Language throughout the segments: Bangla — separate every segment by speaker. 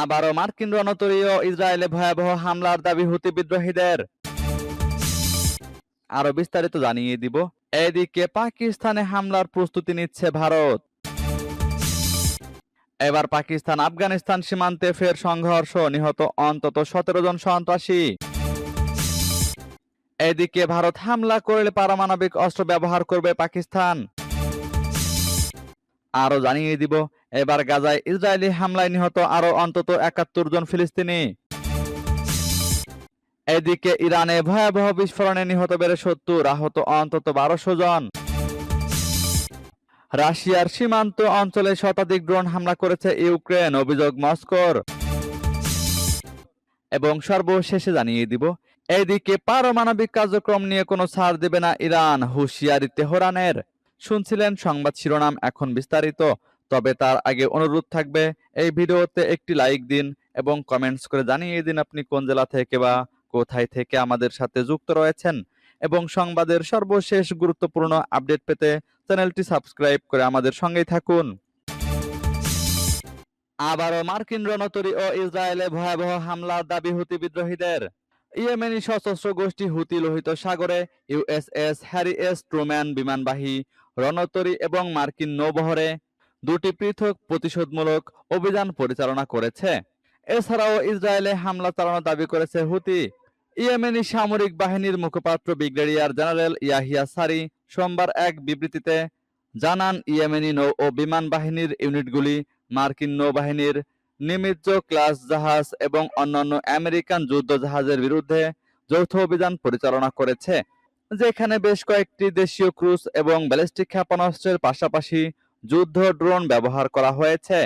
Speaker 1: আবারও মার্কিন রণতরী ও ইসরায়েলে ভয়াবহ হামলার দাবি হুতি বিদ্রোহীদের। আরও বিস্তারিত জানিয়ে দিব। এদিকে পাকিস্তানে হামলার প্রস্তুতি নিচ্ছে ভারত। এবার পাকিস্তান আফগানিস্তান সীমান্তে ফের সংঘর্ষ, নিহত অন্তত সতেরো জন সন্ত্রাসী। এদিকে ভারত হামলা করলে পারমাণবিক অস্ত্র ব্যবহার করবে পাকিস্তান। আরও জানিয়ে দিব। এবার গাজায় ইসরায়েলি হামলায় নিহত আরও অন্তত একাত্তর জন ফিলিস্তিনি। এদিকে ইরানে ভয়াবহ বিস্ফোরণে নিহত বেড়ে সত্তর, আহত অন্তত বারোশো জন। রাশিয়ার সীমান্ত অঞ্চলে শতাধিক ড্রোন হামলা করেছে ইউক্রেন, অভিযোগ মস্কোর। এবং সর্বশেষে জানিয়ে দিব, এদিকে পারমাণবিক কার্যক্রম নিয়ে কোনো ছাড় দেবে না ইরান, হুঁশিয়ারি তেহরানের। শুনছিলেন সংবাদ শিরোনাম এখন বিস্তারিত, তবে তার আগে অনুরোধ থাকবে, এই ভিডিওতে একটি লাইক দিন এবং কমেন্টস করে জানিয়ে দিন আপনি কোন জেলা থেকে বা কোথায় থেকে আমাদের সাথে যুক্ত রয়েছেন। এবং সংবাদের সর্বশেষ গুরুত্বপূর্ণ আপডেট পেতে চ্যানেলটি সাবস্ক্রাইব করে আমাদের সঙ্গেই থাকুন। আবারও মার্কিন রণতরী ও ইসরায়েলে ভয়াবহ হামলার দাবি হুতি বিদ্রোহীদের। ইয়েমেনি সশস্ত্র গোষ্ঠী হুতি লোহিত সাগরে ইউএসএস হ্যারি এস ট্রুম্যান বিমানবাহী, রণতরী এবং মার্কিন নৌবহরে দুটি পৃথক প্রতিশোধমূলক অভিযান পরিচালনা করেছে। এছাড়াও ইসরায়েলে হামলা চালানোর দাবি করেছে হুতি। ইয়েমেনি সামরিক বাহিনীর মুখপাত্র ব্রিগেডিয়ার জেনারেল ইয়াহিয়া সারি সোমবার এক বিবৃতিতে জানান, ইয়েমেনি নৌ ও বিমান বাহিনীর ইউনিটগুলি মার্কিন নৌবাহিনীর নিমিত্ত ক্লাস জাহাজ এবং অন্যান্য আমেরিকান যুদ্ধ জাহাজের বিরুদ্ধে যৌথ অভিযান পরিচালনা করেছে, যেখানে বেশ কয়েকটি দেশীয় ক্রুজ এবং ব্যালিস্টিক ক্ষেপণাস্ত্রের পাশাপাশি যুদ্ধ ড্রোন ব্যবহার করা হয়েছে।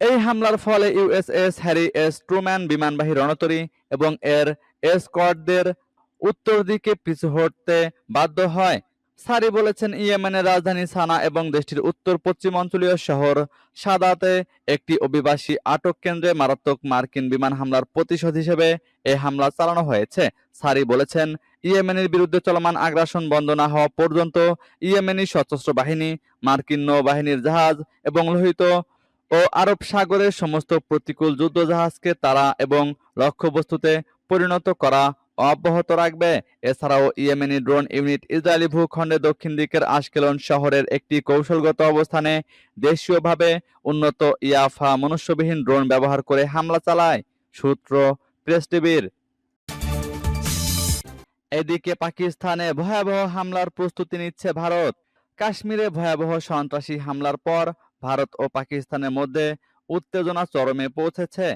Speaker 1: এই হামলার ফলে ইউএসএস হ্যারি এস ট্রুম্যান বিমানবাহী রণতরী এবং এর এসকর্টদের উত্তর দিকে পিছু হটতে বাধ্য হয়। সারি বলেছেন ইয়েমেনের রাজধানী সানা এবং দেশটির উত্তর পশ্চিম অঞ্চলীয় শহর সাদাতে একটি অভিবাসী আটক কেন্দ্রে মারাত্মক মার্কিন বিমান হামলার প্রতিশোধ হিসেবে এ হামলা চালানো হয়েছে। সারি বলেছেন, ইয়েমেনের বিরুদ্ধে চলমান আগ্রাসন বন্ধ না হওয়া পর্যন্ত ইয়েমেনি সশস্ত্র বাহিনী, মার্কিন নৌবাহিনীর জাহাজ এবং লোহিত ও আরব সাগরের সমস্ত প্রতিকূল যুদ্ধ জাহাজকে তারা এবং লক্ষ্যবস্তুতে পরিণত করা অব্যাহত রাখবে। এছাড়াও ইয়েমেনি ড্রোন ইউনিট ইসরায়েলি ভূখণ্ডে দক্ষিণ দিকের আশকেলন শহরের একটি কৌশলগত অবস্থানে দেশীয়ভাবে উন্নত ইয়াফা মনুষ্যবিহীন ড্রোন ব্যবহার করে হামলা চালায়, সূত্র প্রেস টিভির। এদিকে পাকিস্তানে ভয়াবহ হামলার প্রস্তুতি নিচ্ছে ভারত। কাশ্মীরে ভয়াবহ সন্ত্রাসী হামলার পর ভারত ও পাকিস্তানের মধ্যে উত্তেজনা চরমে পৌঁছেছে।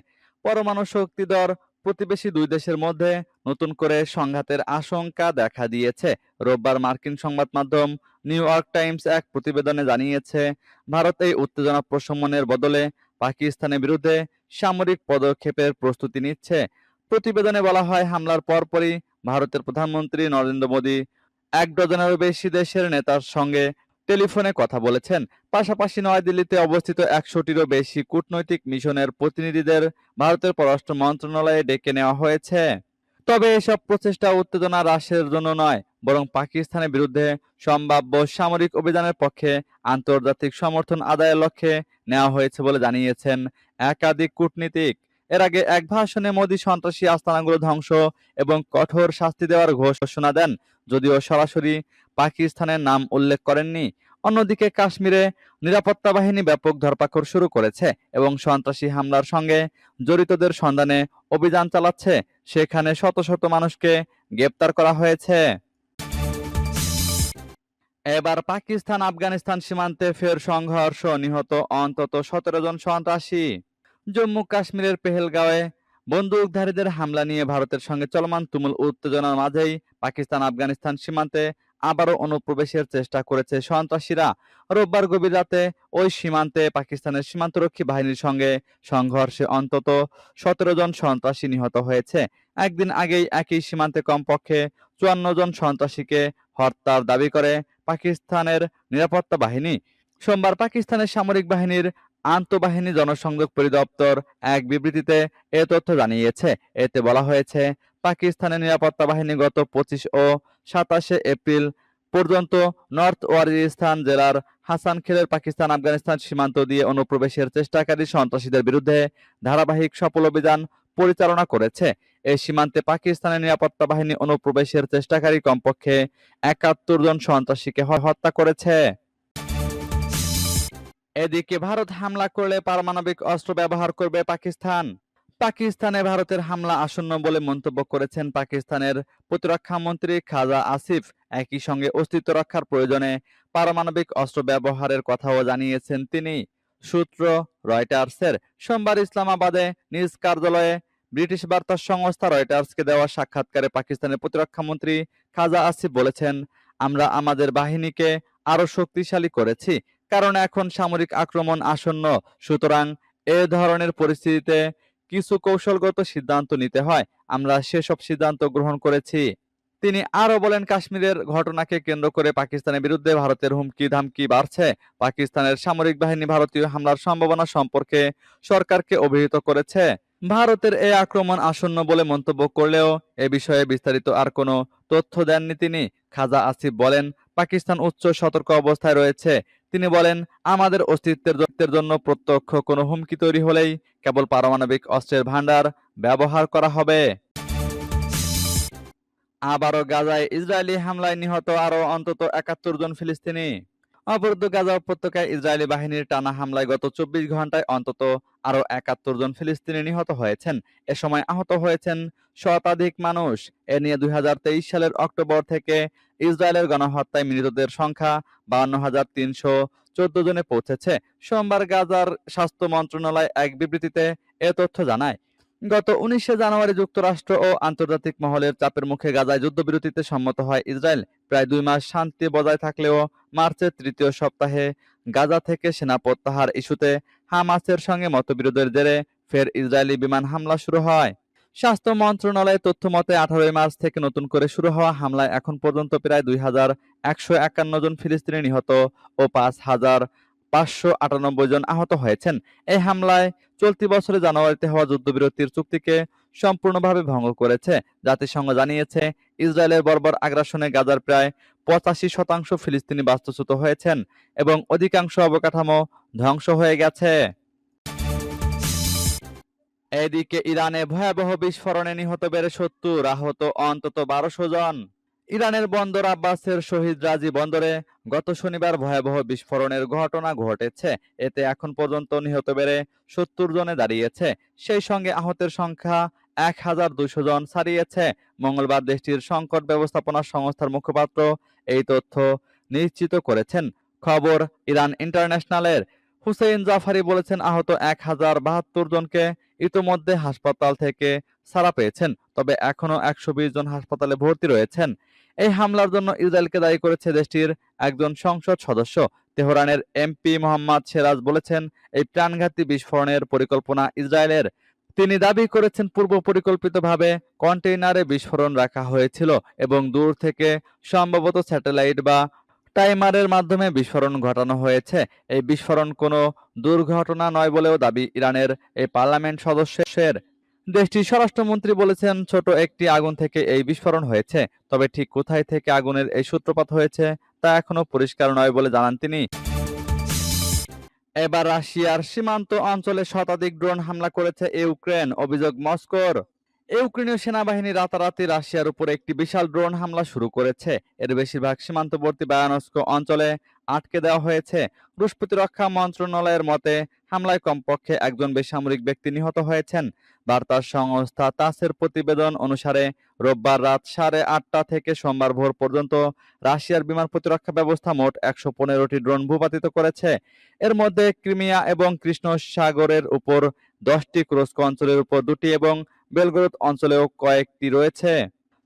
Speaker 1: পরমাণু শক্তিধর প্রতিবেশী দুই দেশের মধ্যে নতুন করে সংঘাতের আশঙ্কা দেখা দিয়েছে। রোববার মার্কিন সংবাদ মাধ্যম নিউ ইয়র্ক টাইমস এক প্রতিবেদনে জানিয়েছে, ভারত এই উত্তেজনা প্রশমনের বদলে পাকিস্তানের বিরুদ্ধে সামরিক পদক্ষেপের প্রস্তুতি নিচ্ছে। প্রতিবেদনে বলা হয়, হামলার পরপরই ভারতের প্রধানমন্ত্রী নরেন্দ্র মোদী এক ডজনেরও বেশি দেশের নেতার সঙ্গে টেলিফোনে কথা বলেছেন। পাশাপাশি নয়াদিল্লিতে অবস্থিত একশোটিরও বেশি কূটনৈতিক মিশনের প্রতিনিধিদের ভারতের পররাষ্ট্র মন্ত্রণালয়ে ডেকে নেওয়া হয়েছে। তবে এসব প্রচেষ্টা উত্তেজনা হ্রাসের জন্য নয়, বরং পাকিস্তানের বিরুদ্ধে সম্ভাব্য সামরিক অভিযানের পক্ষে আন্তর্জাতিক সমর্থন আদায়ের লক্ষ্যে নেওয়া হয়েছে বলে জানিয়েছেন একাধিক কূটনীতিক। এর আগে এক ভাষণে মোদী সন্ত্রাসী আস্তানাগুলো ধ্বংস এবং কঠোর শাস্তি দেওয়ার ঘোষণা দেন, যদিও সরাসরি পাকিস্তানের নাম উল্লেখ করেননি। অন্যদিকে কাশ্মীরে নিরাপত্তা বাহিনী ব্যাপক ধরপাকড় শুরু করেছে এবং সন্ত্রাসী হামলার সঙ্গে জড়িতদের সন্ধানে অভিযান চালাচ্ছে। সেখানে শত শত মানুষকে গ্রেপ্তার করা হয়েছে। এবার পাকিস্তান আফগানিস্তান সীমান্তে ফের সংঘর্ষ, নিহত অন্তত সতেরো জন সন্ত্রাসী। জম্মু কাশ্মীরের পেহেলগাঁওয়ে বন্দুকধারীদের হামলা নিয়ে ভারতের সঙ্গে চলমান তুমুল উত্তেজনার মাঝেই পাকিস্তান আফগানিস্তান সীমান্তে আবারও অনুপ্রবেশের চেষ্টা করেছে সন্ত্রাসীরা। রোববার গভীর রাতে ওই সীমান্তে পাকিস্তানের সীমান্তরক্ষী বাহিনীর সঙ্গে সংঘর্ষে অন্তত সতেরো জন সন্ত্রাসী নিহত হয়েছে। একদিন আগেই একই সীমান্তে কমপক্ষে চুয়ান্ন জন সন্ত্রাসীকে হত্যার দাবি করে পাকিস্তানের নিরাপত্তা বাহিনী। সোমবার পাকিস্তানের সামরিক বাহিনীর আন্তঃবাহিনী জনসংযোগ পরিদপ্তর এক বিবৃতিতে এ তথ্য জানিয়েছে। এতে বলা হয়েছে, পাকিস্তানের নিরাপত্তা বাহিনী গত পঁচিশ ও সাতাশে এপ্রিল পর্যন্ত নর্থ ওয়াজিরিস্তান জেলার হাসান খেলের পাকিস্তান আফগানিস্তান সীমান্ত দিয়ে অনুপ্রবেশের চেষ্টাকারী সন্ত্রাসীদের বিরুদ্ধে ধারাবাহিক সফল অভিযান পরিচালনা করেছে। এই সীমান্তে পাকিস্তানের নিরাপত্তা বাহিনী অনুপ্রবেশের চেষ্টাকারী কমপক্ষে একাত্তর জন সন্ত্রাসীকে হত্যা করেছে। এদিকে ভারত হামলা করলে পারমাণবিক অস্ত্র ব্যবহার করবে পাকিস্তান। পাকিস্তানে ভারতের হামলা আসন্ন বলে মন্তব্য করেছেন পাকিস্তানের প্রতিরক্ষা মন্ত্রী খাজা আসিফ। একই সঙ্গে অস্তিত্ব রক্ষার প্রয়োজনে পারমাণবিক অস্ত্র ব্যবহারের কথাও জানিয়েছেন তিনি। সূত্র রয়টার্সের, সোমবার ইসলামাবাদে নিজ কার্যালয়ে ব্রিটিশ বার্তা সংস্থা রয়টার্সকে দেওয়া সাক্ষাৎকারে পাকিস্তানের প্রতিরক্ষা মন্ত্রী খাজা আসিফ বলেছেন, আমরা আমাদের বাহিনীকে আরও শক্তিশালী করেছি কারণ এখন সামরিক আক্রমণ আসন্ন। সুতরাং এ ধরনের পরিস্থিতিতে কিছু কৌশলগত সিদ্ধান্ত নিতে হয়। আমরা সেসব সিদ্ধান্ত গ্রহণ করেছি। তিনি আরও বলেন, কাশ্মীরের ঘটনাকে কেন্দ্র করে পাকিস্তানের বিরুদ্ধে ভারতের হুমকি ধামকি বাড়ছে। পাকিস্তানের সামরিক বাহিনী ভারতীয় হামলার সম্ভাবনা সম্পর্কে সরকারকে অভিহিত করেছে। ভারতের এই আক্রমণ আসন্ন বলে মন্তব্য করলেও এ বিষয়ে বিস্তারিত আর কোনো তথ্য দেননি তিনি। খাজা আসিফ বলেন পাকিস্তান উচ্চ সতর্ক অবস্থায় রয়েছে। তিনি বলেন, আমাদের অস্তিত্বের জন্য প্রত্যক্ষ কোনো হুমকি তৈরি হলেই কেবল পারমাণবিক অস্ত্রের ভাণ্ডার ব্যবহার করা হবে। আবারও গাজায় ইসরায়েলি হামলায় নিহত আরও অন্তত একাত্তর জন ফিলিস্তিনি। অবরুদ্ধ গাজা উপত্যকায় ইসরায়েলি বাহিনীর টানা হামলায় গত চব্বিশ ঘন্টায় অন্তত আরও একাত্তর জন ফিলিস্তিনি নিহত হয়েছেন। এ সময় আহত হয়েছেন শতাধিক মানুষ। এ নিয়ে দুই হাজার তেইশ সালের অক্টোবর থেকে ইসরায়েলের গণহত্যায় মৃতদের সংখ্যা বাউন্ন হাজার তিনশো চোদ্দ জনে পৌঁছেছে। সোমবার গাজার স্বাস্থ্য মন্ত্রণালয় এক বিবৃতিতে এ তথ্য জানায়। গত উনিশে জানুয়ারি যুক্তরাষ্ট্র ও আন্তর্জাতিক মহলের চাপের মুখে গাজায় যুদ্ধবিরতিতে সম্মত হয় ইসরায়েল। প্রায় দুই মাস শান্তি বজায় থাকলেও মার্চের তৃতীয় সপ্তাহে গাজা থেকে সেনা প্রত্যাহার ইস্যুতে হামাসের সঙ্গে মতবিরোধের জেরে ফের ইসরায়েলি বিমান হামলা শুরু হয়। স্বাস্থ্য মন্ত্রণালয়ের তথ্য মতে, আঠারোই মার্চ থেকে নতুন করে শুরু হওয়া হামলায় এখন পর্যন্ত প্রায় দুই হাজার একশো একান্ন জন ফিলিস্তিনি নিহত ও পাঁচ হাজার পাঁচশো আটানব্বই জন আহত হয়েছেন। এই হামলায় চলতি বছরে জানুয়ারিতে হওয়া যুদ্ধবিরতির চুক্তিকে সম্পূর্ণভাবে ভঙ্গ করেছে। জাতিসংঘ জানিয়েছে, ইসরায়েলের বর্বর আগ্রাসনে গাজার প্রায় পঁচাশি শতাংশ ফিলিস্তিনি বাস্তুচ্যুত হয়েছেন এবং অধিকাংশ অবকাঠামো ধ্বংস হয়ে গেছে। এদিকে ইরানে ভয়াবহ বিস্ফোরণে নিহত বেড়ে সত্তর, আহত অন্তত বারোশো জন। ইরানের বন্দর আব্বাসের শহীদ রাজি বন্দরে গত শনিবার ভয়াবহ বিস্ফোরণের ঘটনা ঘটেছে। এতে এখন পর্যন্ত নিহত বেড়ে সত্তর জনে দাঁড়িয়েছে। সেই সঙ্গে আহতের সংখ্যা এক হাজার দুশো জন ছাড়িয়েছে। মঙ্গলবার দেশটির সংকট ব্যবস্থাপনা সংস্থার মুখপাত্র এই তথ্য নিশ্চিত করেছেন। খবর ইরান ইন্টারন্যাশনালের হুসেইন জাফারি বলেছেন, আহত এক হাজার বাহাত্তর জনকে ইতোমধ্যে হাসপাতাল থেকে ছাড়া পেয়েছেন, তবে এখনও একশো জন হাসপাতালে ভর্তি রয়েছেন। এই হামলার জন্য ইসরায়েলকে দায়ী করেছে দেশটির একজন সংসদ সদস্য। তেহরানের এমপি মোহাম্মদ সেরাজ বলেছেন, এই প্রাণঘাতী বিস্ফোরণের পরিকল্পনা ইসরায়েলের। তিনি দাবি করেছেন, পূর্ব পরিকল্পিতভাবে কন্টেইনারে বিস্ফোরণ রাখা হয়েছিল এবং দূর থেকে সম্ভবত স্যাটেলাইট বা টাইমারের মাধ্যমে বিস্ফোরণ ঘটানো হয়েছে। এই বিস্ফোরণ কোনো দুর্ঘটনা নয় বলেও দাবি ইরানের এই পার্লামেন্ট সদস্যের। দেশটির স্বরাষ্ট্রমন্ত্রী বলেছেন, ছোট একটি আগুন থেকে এই বিস্ফোরণ হয়েছে। তবে ঠিক কোথায় থেকে আগুনের এই সূত্রপাত হয়েছে, তা এখনও পরিষ্কার নয় বলে জানান তিনি। এবার রাশিয়ার সীমান্ত অঞ্চলে শতাধিক ড্রোন হামলা করেছে ইউক্রেন, অভিযোগ মস্কোর। ইউক্রেনীয় সেনাবাহিনী রাতারাতি রাশিয়ার উপর একটি বিশাল ড্রোন হামলা শুরু করেছে। এর বেশিরভাগ সীমান্তবর্তী বায়ানস্ক অঞ্চলে আটকে দেওয়া হয়েছে। রুশ প্রতিরক্ষা মন্ত্রণালয়ের মতে, হামলায় কমপক্ষে একজন বেসামরিক ব্যক্তি নিহত হয়েছেন। বার্তা সংস্থা তাসের প্রতিবেদন অনুসারে, রোববার রাত সাড়ে আটটা থেকে সোমবার ভোর পর্যন্ত রাশিয়ার বিমান প্রতিরক্ষা ব্যবস্থা মোট একশো পনেরোটি ড্রোন ভূপাতিত করেছে। এর মধ্যে ক্রিমিয়া এবং কৃষ্ণ সাগরের উপর দশটি ক্রস্ক অঞ্চলের উপর দুটি এবং বেলগরদ অঞ্চলেও কয়েকটি রয়েছে।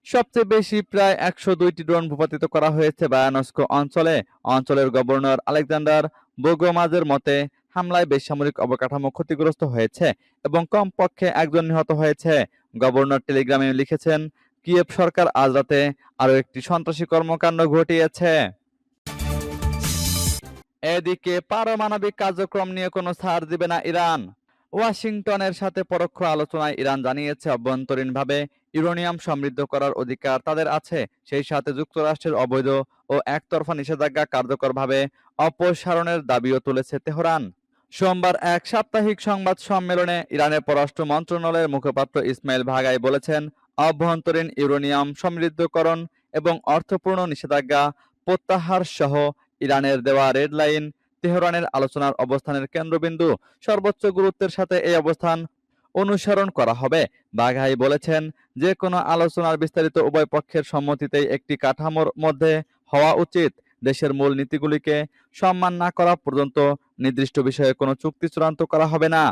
Speaker 1: সবচেয়ে বেশি প্রায় একশো দুইটি ড্রোন ভূপাতিত করা হয়েছে বায়ানস্ক অঞ্চলে। অঞ্চলের গভর্নর আলেকজান্ডার বোগোমাজের মতে হামলায় বেসামরিক অবকাঠামো ক্ষতিগ্রস্ত হয়েছে এবং কমপক্ষে একজন নিহত হয়েছে। গভর্নর টেলিগ্রামে লিখেছেন, কিয়েভ সরকার আজ রাতে আরও একটি সন্ত্রাসী কর্মকাণ্ড ঘটিয়েছে। এদিকে পারমাণবিক কার্যক্রম নিয়ে কোনো ছাড় দিবে না ইরান। ওয়াশিংটনের সাথে পরোক্ষ আলোচনায় ইরান জানিয়েছে, অভ্যন্তরীণভাবে ইউরেনিয়াম সমৃদ্ধ করার অধিকার তাদের আছে। সেই সাথে যুক্তরাষ্ট্রের অবৈধ ও একতরফা নিষেধাজ্ঞা কার্যকরভাবে অপসারণের দাবিও তুলেছে তেহরান। সোমবার এক সাপ্তাহিক সংবাদ সম্মেলনে ইরানের পররাষ্ট্র মন্ত্রণালয়ের মুখপাত্র ইসমাইল ভাগাই বলেছেন, অভ্যন্তরীণ ইউরেনিয়াম সমৃদ্ধকরণ এবং অর্থপূর্ণ নিষেধাজ্ঞা প্রত্যাহার সহ ইরানের দেওয়া রেড লাইন তেহরানের আলোচনার অবস্থানের কেন্দ্রবিন্দু সর্বোচ্চ গুরুত্বের সাথে এই অবস্থান অনুসরণ করা হবে। বাঘাই বলেছেন, যে কোনো আলোচনার বিস্তারিত উভয় পক্ষের সম্মতিতেই একটি কাঠামোর মধ্যে হওয়া উচিত। দেশের মূল নীতিগুলিকে সম্মান না করা পর্যন্ত নির্দিষ্ট বিষয়ে কোনো চুক্তি চূড়ান্ত করা হবে না।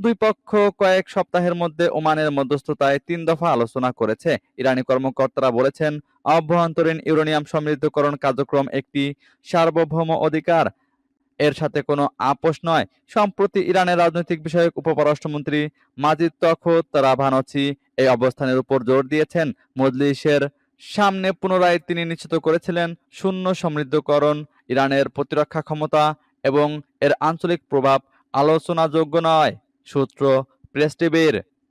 Speaker 1: দুই পক্ষ কয়েক সপ্তাহের মধ্যে ওমানের মধ্যস্থতায় তিন দফা আলোচনা করেছে। ইরানি কর্মকর্তারা বলেছেন, অভ্যন্তরীণ ইউরেনিয়াম সমৃদ্ধকরণ কার্যক্রম একটি সার্বভৌম অধিকার। এর সাথে কোনো আপোষ নয়। সম্প্রতি ইরানের রাজনৈতিক বিষয়ক উপপরাষ্ট্রমন্ত্রী মাজিদ তখত রাভানচি এই অবস্থানের উপর জোর দিয়েছেন। মজলিসের সামনে পুনরায় তিনি নিশ্চিত করেছিলেন শূন্য সমৃদ্ধকরণ, ইরানের প্রতিরক্ষা ক্ষমতা এবং এর আঞ্চলিক প্রভাব আলোচনাযোগ্য নয়, সূত্র প্রেস টিভির।